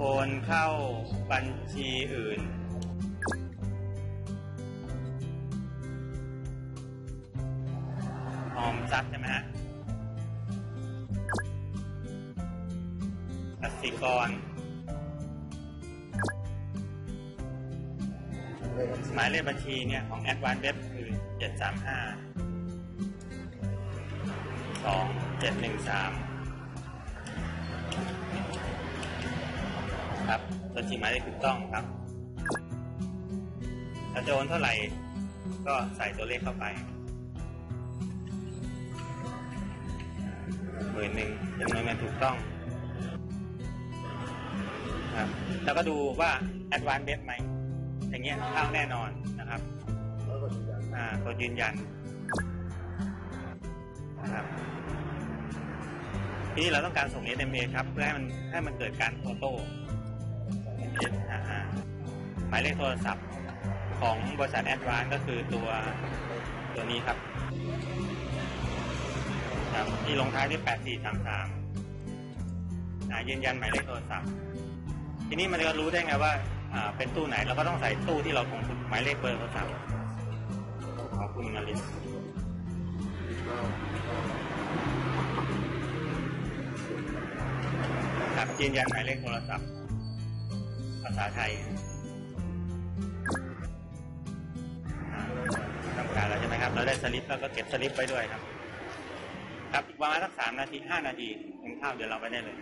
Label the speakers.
Speaker 1: โอนเข้าบัญชีอื่นออมทรัพย์ใช่ไหมฮะกสิกร หมายเลขบัญชีเนี่ย ของ a d v a n c e Web คือ 735 ครับบัญชีหมายเลขถูกต้องครับถ้าจะโอนเท่าไหร่ก็ใส่ตัวเลขเข้าไปหมื่นหนึ่งจำนวนเงินถูกต้องครับแล้วก็ดูว่า a d v a n c e Web ไหมอย่างเงี้ยเข้าแน่นอนนะครับ
Speaker 2: แล้วยืนยัน
Speaker 1: อ่ากดยืนยันนะครับทีนี้เราต้องการส่ง SMA ครับเพื่อให้มันให้มันเกิดการโอโต้ายเลขโทรศัพท์ของบริษัทแอดวานก็คือตัวตัวนี้ครับครับ ที่ลงท้ายด้วย 8433อ่ายืนยันหมายเลขโทรศัพท์ ทีนี้มันจะรู้ได้ไงว่าเป็นตู้ไหนเราก็ต้องใส่ตู้ที่เราลงหมายเลขเบอร์โทรศัพท์ขอบคุณมาลินครับยืนยันหมายเลขโทรศัพท์ ภาษาไทย ครับ เราได้สลิปแล้วก็เก็บสลิปไว้ด้วยครับ ครับอีกประมาณสักสามนาทีห้านาทีถึงข้าวเดี๋ยวเราไปได้เลย